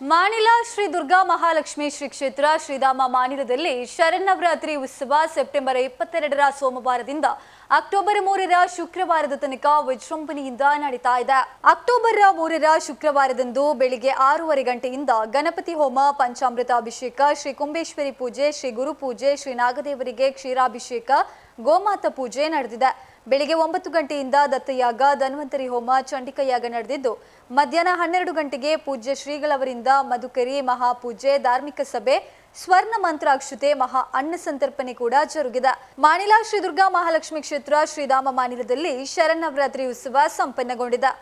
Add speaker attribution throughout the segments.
Speaker 1: ಮಾಣಿಲ ಶ್ರೀ ದುರ್ಗಾ ಮಹಾಲಕ್ಷ್ಮಿ, ಶ್ರೀ ಕ್ಷೇತ್ರ, ಶ್ರೀಧಾಮ ಮಾನಿಲದಲ್ಲಿ ಶರನ್ನವರಾತ್ರಿ ಉತ್ಸವ ಸೆಪ್ಟೆಂಬರ್ ಇಪ್ಪತ್ತೆರಡರ ಸೋಮವಾರದಿಂದ ಅಕ್ಟೋಬರ್ ಮೂರರ ಶುಕ್ರವಾರದ ತನಕ ವಿಜೃಂಭಣೆಯಿಂದ ನಡೀತಾ ಇದೆ. ಅಕ್ಟೋಬರ್ ಮೂರರ ಶುಕ್ರವಾರದಂದು ಬೆಳಿಗ್ಗೆ ಆರೂವರೆ ಗಂಟೆಯಿಂದ ಗಣಪತಿ ಹೋಮ, ಪಂಚಾಮೃತ ಅಭಿಷೇಕ, ಶ್ರೀ ಕುಂಬೇಶ್ವರಿ ಪೂಜೆ, ಶ್ರೀ ಗುರು ಪೂಜೆ, ಶ್ರೀ ನಾಗದೇವರಿಗೆ ಕ್ಷೀರಾಭಿಷೇಕ, ಗೋಮಾತ ಪೂಜೆ ನಡೆದಿದೆ. ಬೆಳಿಗ್ಗೆ ಒಂಬತ್ತು ಗಂಟೆಯಿಂದ ದತ್ತಯಾಗ, ಧನ್ವಂತರಿ ಹೋಮ, ಚಂಡಿಕಯಾಗ ನಡೆದಿದ್ದು, ಮಧ್ಯಾಹ್ನ ಹನ್ನೆರಡು ಗಂಟೆಗೆ ಪೂಜ್ಯ ಶ್ರೀಗಳವರಿಂದ ಮಧುಕರಿ ಮಹಾಪೂಜೆ ಧಾರ್ಮಿಕ ಸಭೆ, ಸ್ವರ್ಣ ಮಂತ್ರಾಕ್ಷತೆ, ಮಹಾ ಅನ್ನ ಸಂತರ್ಪಣೆ ಕೂಡ ಜರುಗಿದೆ. ಮಾನಿಲ ಶ್ರೀ ದುರ್ಗಾ ಮಹಾಲಕ್ಷ್ಮಿ ಕ್ಷೇತ್ರ, ಶ್ರೀಧಾಮ ಮಾನಿಲದಲ್ಲಿ ಶರನ್ನವರಾತ್ರಿ ಉತ್ಸವ ಸಂಪನ್ನಗೊಂಡಿದೆ.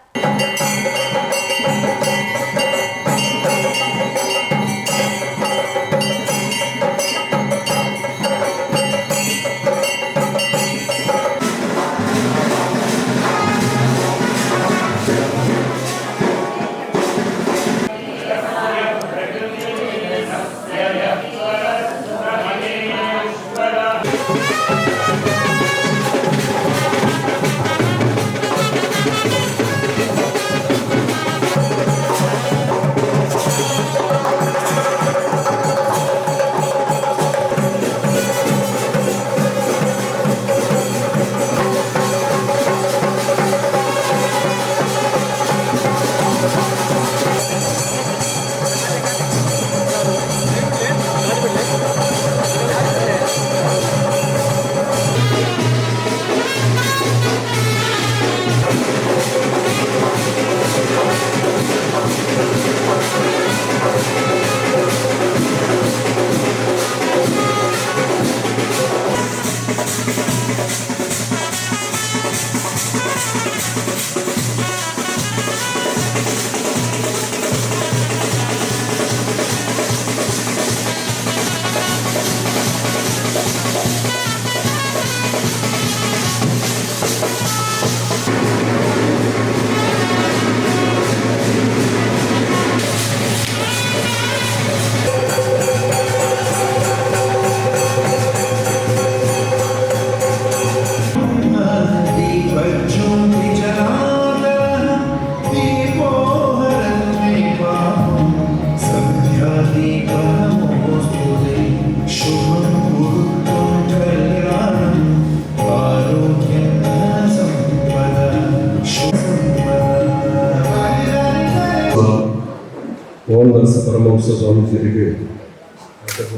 Speaker 2: ಪರಮಹಂಸ ಸ್ವಾಮೀಜಿಯರಿಗೆ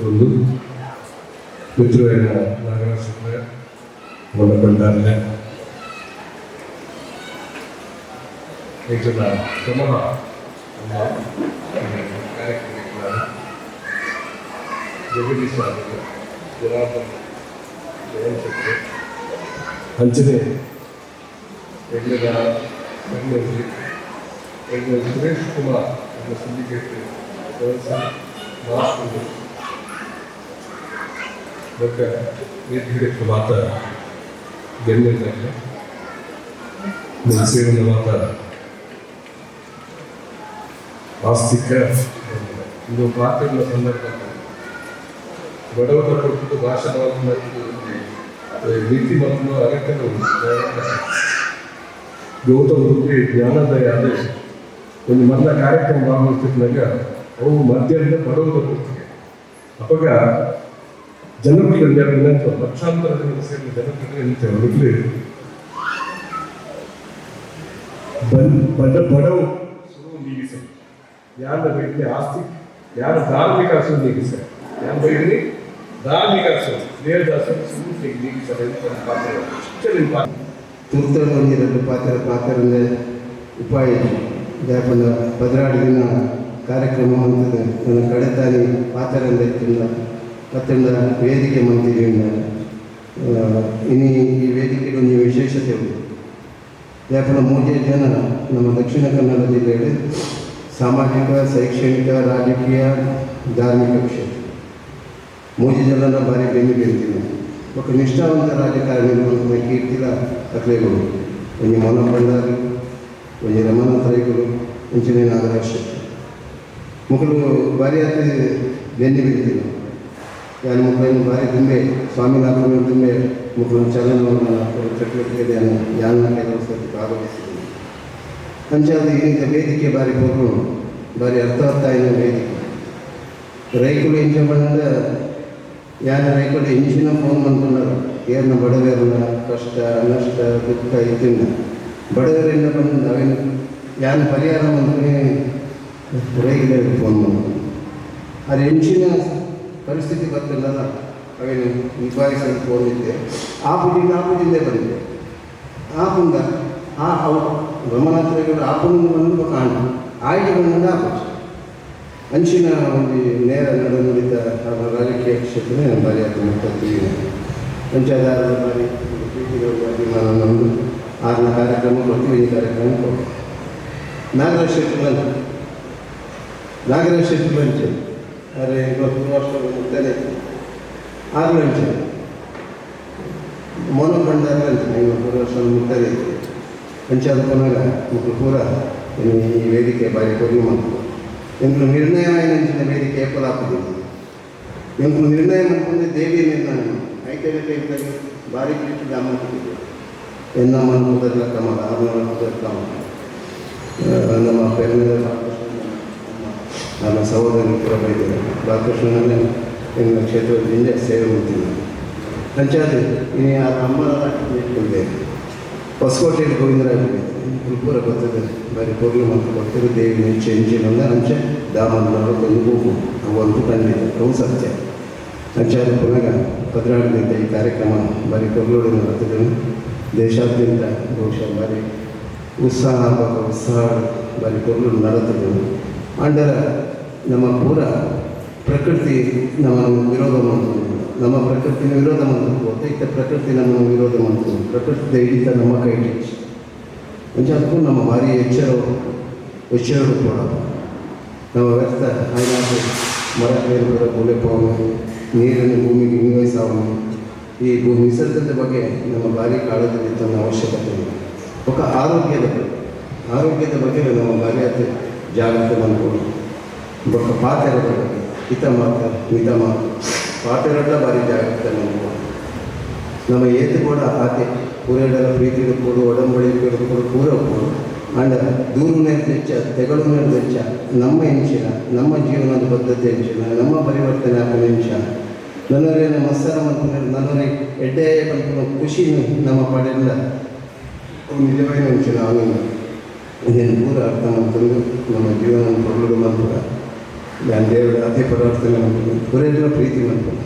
Speaker 2: ಒಂದು ಪಿತೃವಿನ ನಾಗರಾಜ ಒಳಗೊಂಡಾರೆ ಇದನ್ನ ಕ್ರಮಃ ನಮ್ಮ ಕಾರ್ಯಕ್ರಮಗಳ ಜಗದೀಶ್ ಸ್ವಾಮಿ ಜನಾರ್ದನ್ ಜಯಂತಿ ಹಂಚನೆ ಯಜ್ಞದ ಕಣ್ಣಲ್ಲಿ ಯಜ್ಞ ಸುರೇಶ್ ಕುಮಾರ್ ಅವರ ಸಿಂಡಿಕೇಟ್ ವ್ಯವಸ್ಥೆ ಮಾಡಿಕೊಂಡು ಮತ್ತು ನಿರ್ಗಿಡಕ್ಕೆ ಮಾತ ಗಣ್ಯರಿಗೆ ನಿಮ್ಮ ಸೇವನೆ ಮಾತ ಆಸ್ತಿಕ ಇದು ಮಾತುಗಳ ಸಂದರ್ಭದಲ್ಲಿ ಬಡವರ ಕೊಟ್ಟು ಭಾಷಣವನ್ನು ಮಾಡಿದ್ದು ನೀತಿ ಮತ್ತು ಅಗತ್ಯಗಳು ಗೌತಮ ಬುದ್ಧಿ ಜ್ಞಾನೋದಯ ಅದೇ ಒಂದು ಮೊದಲ ಕಾರ್ಯಕ್ರಮ ಭಾಗವಹಿಸಿದಾಗ ಅವು ಮಧ್ಯದಿಂದ ಬಡವರು ಹೋಗ್ತಿದೆ ಅವಾಗ ಜನರು ಅಥವಾ ಲಕ್ಷಾಂತರ ಜನ ಸೇರಿ ಅಂತ ನಿಂತವರಲ್ಲಿ ಬಡ ಬಡವು ಸುರು ನೀಗಿಸಲು. ಯಾರ ಬೈಲಿ ಆಸ್ತಿ, ಯಾರ ಧಾರ್ಮಿಕ ಹಸು ನೀಗಿಸ ಯಾರ ಬೈಲಿ ಧಾರ್ಮಿಕ ಹಸು ದೇವದಾಸು ಸುರು ನೀಗಿಸಲು ಪಾತ್ರ? ಇಷ್ಟೊಂದು ಪಾತ್ರ.
Speaker 3: ಪಾತ್ರ ಉಪಾಯ ಯಾಕಂದ್ರೆ ಭದ್ರಾಡಿ ಕಾರ್ಯಕ್ರಮ ಅಂತದೆ ನನ್ನ ಕಡೆತಾನಿ ಪಾತ್ರದ ಇತ್ತಿಂದ ಮತ್ತಿಂದ ವೇದಿಕೆ ಮಂತ್ರಿಯಿಂದ ಇನ್ನು ಈ ವೇದಿಕೆಗೆ ಒಂದು ವಿಶೇಷತೆ ಉಂಟು ಜ್ಞಾಪನ ಮೂಜೆ ಜನ ನಮ್ಮ ದಕ್ಷಿಣ ಕನ್ನಡ ಜಿಲ್ಲೆಯಲ್ಲಿ ಸಾಮಾಜಿಕ ಶೈಕ್ಷಣಿಕ ರಾಜಕೀಯ ಧಾರ್ಮಿಕ ಕ್ಷೇತ್ರ ಮೂಜಿ ಜನರ ಭಾರಿ ಬೆನ್ನು ಬೀಳ್ತೀನಿ ఒక నిష్ఠావంత రాజకారణి కీర్తిల అట్లేగుడు కొన్ని మొన బండారు కొన్ని రమణ త్రైకులు ఉంచిన నాగరాజ ముఖలు ಮುಖಲು ಭಾರಿ ಆಗಿ ಬೆನ್ನಿ ಬಿಡ್ತಿದ್ದರು ನಾನು ಮುಖಲಿನ ಭಾರಿ ತುಂಬೆ ಸ್ವಾಮಿನಾಥನ ತುಂಬೆ ಮುಖಲು ಚಲನವನ್ನು ಚಟುವಟಿಕೆ ಯಾನ ಕೆಲಸದಲ್ಲಿ ಭಾಗವಹಿಸಿದ್ದೀನಿ ಅಂಚಾದ ಈಗ ವೇದಿಕೆ ಭಾರಿ ಹೋಗಲು ಭಾರಿ ಅರ್ಥವತ್ತಾಯಿನ ವೇದಿಕೆ. ರೈತರು ಇಂಚ ಬಂದ, ಯಾರ ರೈತರು ಇಂಜಿನ ಫೋನ್ ಮಾಡ್ಕೊಂಡಾರ ಏನ ಬಡವರನ್ನ ಕಷ್ಟ, ನಷ್ಟ, ದುಃಖ ಇದ್ದಿಲ್ಲ ಬಡವರಿಂದ ಬಂದು ನಾವೇನು, ಯಾರು ಪರಿಹಾರ ಮಾಡ್ತೀನಿ ರೈತರಿಗೆ ಫೋನ್ ಅದು ಹೆಂಚಿನ ಪರಿಸ್ಥಿತಿ ಬರ್ತಿಲ್ಲಲ್ಲ ಅವೇನು ನಿಭಾಯಿಸಲು ಹೋಗಿದ್ದೆ. ಆ ಬುದ್ಧಿಂದ ಆ ಬುದ್ಧಿಂದೇ ಬಂದಿದೆ ಆ ಪುಂದ ಆ ಅವರು ಗಮನಾಂತರಗಳು ಆ ಬಂದು ಕಾಣ ಆಯ್ಕೆ ಬಂದ ಆಪಚ್ಚು ಅಂಚಿನ ಒಂದು ನೇರ ನಡು ನುಡಿತ ರಾಜಕೀಯ ಕ್ಷೇತ್ರ ಬರೆಯಾದ ಮಾಡ್ತೀವಿ ಪಂಚಾಯತ್ ಬಾರಿ ಅಭಿಮಾನ ನಮ್ಮದು ಆರನೇ ಕಾರ್ಯಕ್ರಮ ಪ್ರತಿನಿಧಿ ಕಾರ್ಯಕ್ರಮ ನಾಗರ ನಾಗರಾಜ್ ಶೆಟ್ಟಿಲಂಚ నాగరేష్ మంచి అరే ఇంకొక వర్షాలు ముద్దనే ఆరు మంచి మౌనం పండారు మంచి ఇంకొక వర్షాలు ముద్దనే మంచి అనుకున్నాగా ముగ్గురు కూడా నేను ఈ వేదిక భారీ కొనుగోలు ఇంకొక నిర్ణయమైన వేదిక ఏపలాపది ఇంకొక నిర్ణయం అనుకుంది దేవి నిర్ణయం. అయితే భారీ పిలిచి అమ్మకుంది ఎన్నమ్మ అనుకుంటారు కమ్మ ఆరు అనుకుంటారు కమ్మ ನಮ್ಮ ಪೆನ್ ನನ್ನ ಸಹೋದರಿ ಕೂಡ ಬೈತಾರೆ ಬಾಲಕೃಷ್ಣನನ್ನೇ ಎಂಗಳ ಕ್ಷೇತ್ರದಿಂದ ಸೇವೆ ಮಾಡ್ತೀನಿ ಪಂಚಾಯತ್, ಇನ್ನು ಆ ಅಮ್ಮನ ಇಟ್ಕೊಂಡೆ ಗೋವಿಂದರಾಜ್ ಪುಲ್ಪುರ ಬರ್ತದೆ. ಬರೀ ಪೊರ್ಲು ಮತ್ತು ಭಕ್ತರು ದೇವಿ ಹೆಂಚೆ ಹೆಂಚಿನಲ್ಲ ಅಂಚೆ ದಾಮನವರು ಒಂದು ಹೂವು ಅವಂತೂ ಖಂಡಿತ ಅವು ಸತ್ಯ. ಪಂಚಾಯತ್ ಪುನಃ ಈ ಕಾರ್ಯಕ್ರಮ ಬರೀ ಕೊರ್ಲೋಡು ನಡೆತಿದೆ ದೇಶಾದ್ಯಂತ ಬಹುಶಃ ಬಾರಿ ಉತ್ಸಾಹ ಹಾಗೂ ಉತ್ಸಾಹ ಬಾರಿ ಕೊರ್ಲೋಡು ನಡೆತಿದೆ. ಅಂಡರ ನಮ್ಮ ಪೂರ ಪ್ರಕೃತಿ ನಮ್ಮನ್ನು ವಿರೋಧ ಮಾಡ್ತದೆ ನಮ್ಮ ಪ್ರಕೃತಿನ ವಿರೋಧ ಮಾಡ್ತೀವಿ ಒತ್ತೈತ ಪ್ರಕೃತಿ ನಮ್ಮನ್ನು ವಿರೋಧ ಮಾಡ್ತದೆ ಪ್ರಕೃತಿ ಹಿಡಿತ ನಮ್ಮ ಕೈ ಅಂಚಾದಕ್ಕೂ ನಮ್ಮ ಭಾರಿ ಎಚ್ಚರ ಎಚ್ಚರ ಕೂಡ ನಮ್ಮ ವ್ಯರ್ಥ ಆಯ್ನಾದ್ರು ಮರ ಬೇರುಗಳ ಮೂಲೆ ಪಾವನೆ ನೀರನ್ನು ಭೂಮಿಗೆ ವಿನಿಯೋಗಿಸಾವಣೆ ಈ ಭೂಮಿ ನಿಸರ್ಗದ ಬಗ್ಗೆ ನಮ್ಮ ಭಾರಿ ಕಾಳಜಿ ತನ್ನ ಅವಶ್ಯಕತೆ ಇದೆ ಒಬ್ಬ ಆರೋಗ್ಯದ ಬಗ್ಗೆ ಆರೋಗ್ಯದ ಬಗ್ಗೆ ನಮ್ಮ ಭಾರಿ ಅತಿ ಜಾಗೃತಿ ಮಾಡ್ಕೊಂಡು ಬಟ್ ಪಾತೆರದ ಬಗ್ಗೆ ಹಿತ ಮಾತ ಮಿತ ಮಾತ ಪಾತೆರಡ್ಲ ಬಾರಿ ಜಾಗೃತೆ ಮಾಡ್ಕೊಂಡು ನಮ್ಮ ಏತು ಕೂಡ ಆತೆ ಪೂರೆಡಲ ಪ್ರೀತಿ ಇಡ್ಬೋದು ಒಡಂಬಳಿ ಇಡ್ಬೋದು ಪೂರ ಹೋಗ್ಬೋದು. ಆ್ಯಂಡ್ ದೂರನೇ ವೆಚ್ಚ ತೆಗಳು ತೆಚ್ಚ ನಮ್ಮ ಹೆಂಚಿನ ನಮ್ಮ ಜೀವನದ ಬದ್ಧತೆ ಹೆಂಚಿನ ನಮ್ಮ ಪರಿವರ್ತನೆ ಹಾಕಿದ ಹೆಂಚ ನನ್ನರೇ ನಮ್ಮ ಸರ ಮನ್ಕೊಂಡು ನನ್ನರೇ ಎಡ್ಡೆ ಬಂದ್ಕೊಂಡು ಖುಷಿ ನಮ್ಮ ಪಡೆಲ್ಲ ನಿಜವಾಗಿ ಹೆಂಚಿನ ಅವನಿಗೆ ಇದನ್ನು ಪೂರ ಅರ್ಥ ಮಾಡ್ಕೊಂಡು ನಮ್ಮ ಜೀವನ ಕೊಡಲು ಮಾಡ್ಬೇಡ ನಾನು ದೇವರ ಅತಿ ಪರಾರ್ಥನೆ ಮಾಡ್ಕೊಂಡು ಪೂರೆಲ್ಲ ಪ್ರೀತಿ ಮಾಡ್ಕೊಂಡು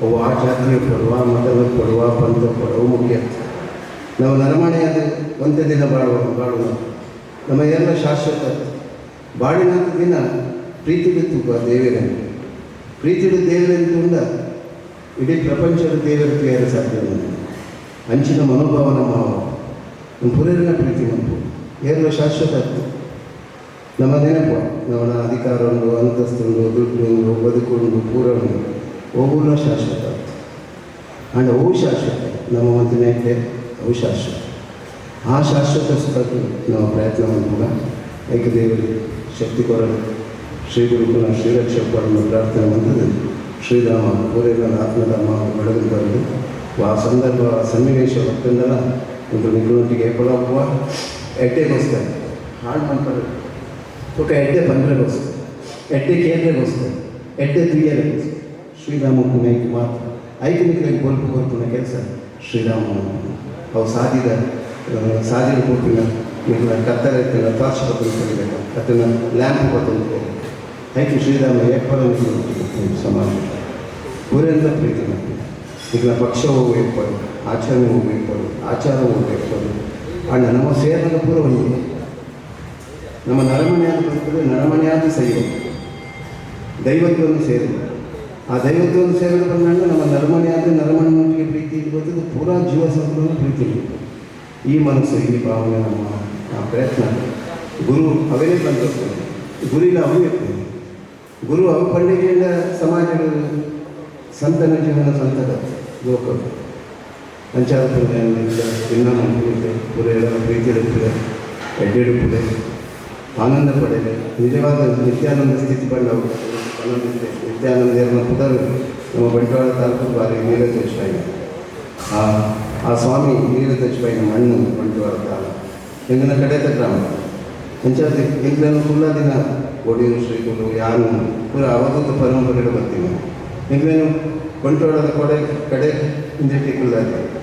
Speaker 3: ಅವು ಆ ಜಾತಿಯ ಕೊಡುವ ಮತದ ಕೊಡುವ ಪಂಥ ಕೊಡುವ ಮುಖ್ಯ. ನಾವು ನರಮಣೆಯಾದ ಒಂದೇ ದಿನ ಬಾಳುವ ಬಾಳುವ. ನಮ್ಮ ಎಲ್ಲ ಶಾಶ್ವತ ಬಾಳಿನ ದಿನ ಪ್ರೀತಿ ಬಿತ್ತು ದೇವರೇ. ಪ್ರೀತಿಡು ದೇವರೆಂದುಕೊಂಡ ಇಡೀ ಪ್ರಪಂಚದ ದೇವರ ತಯಾರು ಸಾಧ್ಯ ಅಂಚಿನ ಮನೋಭಾವನ ಮಾವ ಪುರೇರಿನ ಪ್ರೀತಿ ಮಾಡ್ಬೋದು ಎಲ್ಲ ಶಾಶ್ವತ ಆಗ್ತದೆ ನಮ್ಮ ನೆನಪು ನಮ್ಮ ಅಧಿಕಾರ ಉಂಡು ಅಂತಸ್ತು ಉಂಡು ದುಡ್ಡು ಉಂಡು ಬದುಕುಂಡು ಪೂರ ಉಂಡು ಅವುಲ್ಲ ಶಾಶ್ವತ ಅಂಡ್ ಅವು ಶಾಶ್ವತ ನಮ್ಮ ಮಂತ್ರಿನೇ ಅವು ಶಾಶ್ವತ ಆ ಶಾಶ್ವತ ಸುಖಕ್ಕೆ ನಾವು ಪ್ರಯತ್ನ ಮಾಡ್ಬೋದ ಏಕದೇವರಿಗೆ ಶಕ್ತಿ ಕೊಡಲು ಶ್ರೀ ಗುರುಕುಲ ಶ್ರೀರಕ್ಷಕರನ್ನು ಪ್ರಾರ್ಥನೆ ಮಾಡಿದ್ರೆ ಶ್ರೀರಾಮ ಪೂರೇನ ಆತ್ಮಧರ್ಮ ಬೆಳಗ್ಗೆ ಬರಲು ಆ ಸಂದರ್ಭ ಆ ಸನ್ನಿವೇಶ ಹೊತ್ತಂದಲ್ಲ ಒಂದು ನಿಗುಣೊಟ್ಟಿಗೆ ಏಪಲಾಗುವ ಎಡ್ಡೆ ಎಡ್ಡೆಗೋಸ್ಕರ ಹಾಳು ಮಾಡ್ಕೊಳ್ಳೋದು. ಒಟ್ಟು ಎಡ್ಡೆ ಬಂದರೆ ಬಂದರೆಗೋಸ್ಕರ ಎಡ್ಡೆ ಕೇಂದ್ರ ಕೇಂದ್ರಗೋಸ್ಕರ ಎಡ್ಡೆ ತೀಯರಿಗೋಸ್ಕರ ಶ್ರೀರಾಮ ಕುಮಾರ್. ಮಾತ್ರ ಐದು ಐಕನಿಕರಿಗೆ ಗೋಲ್ಪು ಗೋಲ್ಪುನ ಕೆಲಸ ಶ್ರೀರಾಮ ಅವು ಸಾಧಿದ ಸಾಧಿನ ಗೋಪಿನ ನಿಮ್ಮ ಕತ್ತರಿನ ಟಾರ್ಚ್ ಕೊಡಬೇಕು ಕಲಿಬೇಕು ಅದನ್ನು ಲ್ಯಾಂಪ್ ಬದಲು ಐದು ಶ್ರೀರಾಮ ಏರ್ಪಡ ಸಮಾಜ ಊರೆಲ್ಲ ಪ್ರೀತಿ ಮಾಡ್ತೀವಿ ಈಗ ಪಕ್ಷ ಹೋಗಿ ಏರ್ಪಡು ಆಚರಣೆ ಹೋಗಿ ಏರ್ಪಡು ಆಚಾರ ಹೋಗಿ ಏರ್ಪಡು ಅಣ್ಣ ನಮ್ಮ ಸೇರಿದ ಪೂರ ಒಂದಿದೆ ನಮ್ಮ ನರಮನೆಯಾದ ಬರ್ತದೆ ನರಮನೆಯಾದ ಸೈವ ದೈವತ್ವವನ್ನು ಸೇರಿದೆ ಆ ದೈವತ್ವವನ್ನು ಸೇರಿದ ಬಂದಾಗ ನಮ್ಮ ನರಮನೆಯಾದ ನರಮನೆಯೊಂದಿಗೆ ಪ್ರೀತಿ ಇರ್ಬೋದು ಪೂರಾ ಜೀವ ಸಂಪೂರ್ಣ ಪ್ರೀತಿ ಇರ್ಬೋದು ಈ ಮನಸ್ಸು, ಈ ಭಾವನೆ ನಮ್ಮ ಆ ಪ್ರಯತ್ನ. ಗುರು ಅವೇ ಬಂದಿರ್ತಾರೆ ಗುರಿನ ಅವೇ ಇರ್ತದೆ ಗುರು ಅವ ಪಂಡಿಗೆಯಿಂದ ಸಮಾಜಗಳು ಸಂತನ, ಜೀವನ ಸಂತದ ಲೋಕ. ಪಂಚಾಯತ್ ಇನ್ನ ಮಂತ್ರಿ ಪುರೇರ ಪ್ರೀತಿ ಇರುತ್ತದೆ ಎಡ್ಡೆಡುತ್ತದೆ ಆನಂದ ಪಡೆಯಲಿ ನಿಜವಾದ ನಿತ್ಯಾನಂದ ಸ್ಥಿತಿ ಬಂದವರು ನಿತ್ಯಾನಂದ ಪುದರು ನಮ್ಮ ಬಂಟ್ವಾಳ ತಾಲೂಕು ಬಾರಿ ನೀರಜೇಶ್ವಾಯಿ ಆ ಆ ಸ್ವಾಮಿ ನೀರ ತೆಚ್ಚಿ ಮಣ್ಣು ಬಂಟ್ವಾಳ ತಾಲೂಕು. ಹೆಂಗಿನ ಕಡೆ ಗ್ರಾಮ. ಪಂಚಾಯತಿ ಎಂಗ್ಲನ್ನು ಕುಲ್ಲ ದಿನ ಒಡಿಯೂರು ಶ್ರೀಗಳು ಯಾನು ಪೂರ ಅವಧೂತ ಪರಂಪರೆಗಳು ಬರ್ತೀವಿ. ನಿಮ್ಮೇನು ಬಂಟ್ವಾಳದ ಕೊಡೆ ಕಡೆ ಹಿಂದೆ ಟಿಕ್ಕಲಾಗಿ